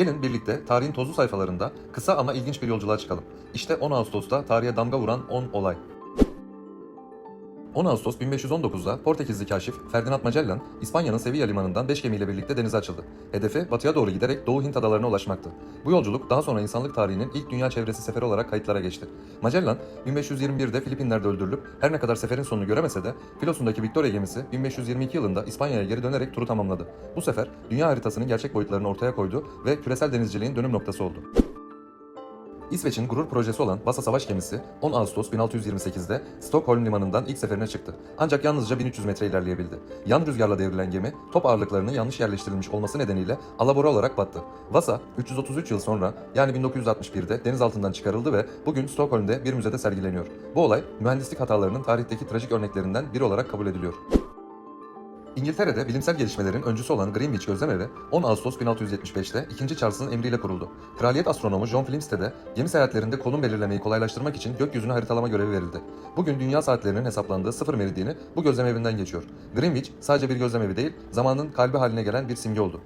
Gelin birlikte tarihin tozlu sayfalarında kısa ama ilginç bir yolculuğa çıkalım. İşte 10 Ağustos'ta tarihe damga vuran 10 olay. 10 Ağustos 1519'da Portekizli kaşif Ferdinand Magellan, İspanya'nın Sevilla limanından 5 gemiyle birlikte denize açıldı. Hedefi batıya doğru giderek Doğu Hint adalarına ulaşmaktı. Bu yolculuk daha sonra insanlık tarihinin ilk dünya çevresi seferi olarak kayıtlara geçti. Magellan, 1521'de Filipinler'de öldürülüp her ne kadar seferin sonunu göremese de filosundaki Victoria gemisi 1522 yılında İspanya'ya geri dönerek turu tamamladı. Bu sefer dünya haritasının gerçek boyutlarını ortaya koydu ve küresel denizciliğin dönüm noktası oldu. İsveç'in gurur projesi olan Vasa savaş gemisi 10 Ağustos 1628'de Stockholm limanından ilk seferine çıktı. Ancak yalnızca 1300 metre ilerleyebildi. Yan rüzgarla devrilen gemi top ağırlıklarının yanlış yerleştirilmiş olması nedeniyle alabora olarak battı. Vasa 333 yıl sonra yani 1961'de deniz altından çıkarıldı ve bugün Stockholm'de bir müzede sergileniyor. Bu olay mühendislik hatalarının tarihteki trajik örneklerinden biri olarak kabul ediliyor. İngiltere'de bilimsel gelişmelerin öncüsü olan Greenwich Gözlemevi 10 Ağustos 1675'te 2. Charles'ın emriyle kuruldu. Kraliyet astronomu John Flamsteed'e gemi seyahatlerinde konum belirlemeyi kolaylaştırmak için gökyüzünü haritalama görevi verildi. Bugün dünya saatlerinin hesaplandığı sıfır meridyeni bu gözlemevinden geçiyor. Greenwich sadece bir gözlemevi değil, zamanın kalbi haline gelen bir simge oldu.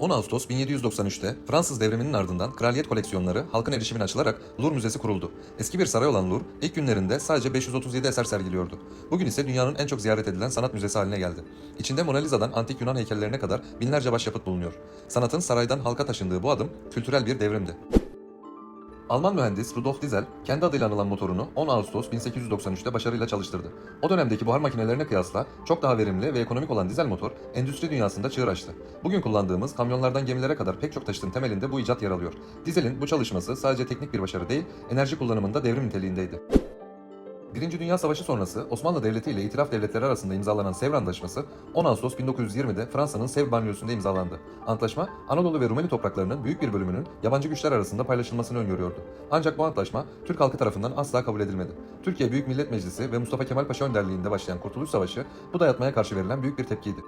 10 Ağustos 1793'te Fransız devriminin ardından kraliyet koleksiyonları halkın erişimine açılarak Louvre Müzesi kuruldu. Eski bir saray olan Louvre ilk günlerinde sadece 537 eser sergiliyordu. Bugün ise dünyanın en çok ziyaret edilen sanat müzesi haline geldi. İçinde Mona Lisa'dan antik Yunan heykellerine kadar binlerce başyapıt bulunuyor. Sanatın saraydan halka taşındığı bu adım kültürel bir devrimdi. Alman mühendis Rudolf Diesel kendi adıyla anılan motorunu 10 Ağustos 1893'te başarıyla çalıştırdı. O dönemdeki buhar makinelerine kıyasla çok daha verimli ve ekonomik olan dizel motor endüstri dünyasında çığır açtı. Bugün kullandığımız kamyonlardan gemilere kadar pek çok taşıtın temelinde bu icat yer alıyor. Dizel'in bu çalışması sadece teknik bir başarı değil, enerji kullanımında devrim niteliğindeydi. Birinci Dünya Savaşı sonrası Osmanlı Devleti ile İtilaf Devletleri arasında imzalanan Sevr Antlaşması 10 Ağustos 1920'de Fransa'nın Sevr banliyösünde imzalandı. Antlaşma, Anadolu ve Rumeli topraklarının büyük bir bölümünün yabancı güçler arasında paylaşılmasını öngörüyordu. Ancak bu antlaşma Türk halkı tarafından asla kabul edilmedi. Türkiye Büyük Millet Meclisi ve Mustafa Kemal Paşa önderliğinde başlayan Kurtuluş Savaşı bu dayatmaya karşı verilen büyük bir tepkiydi.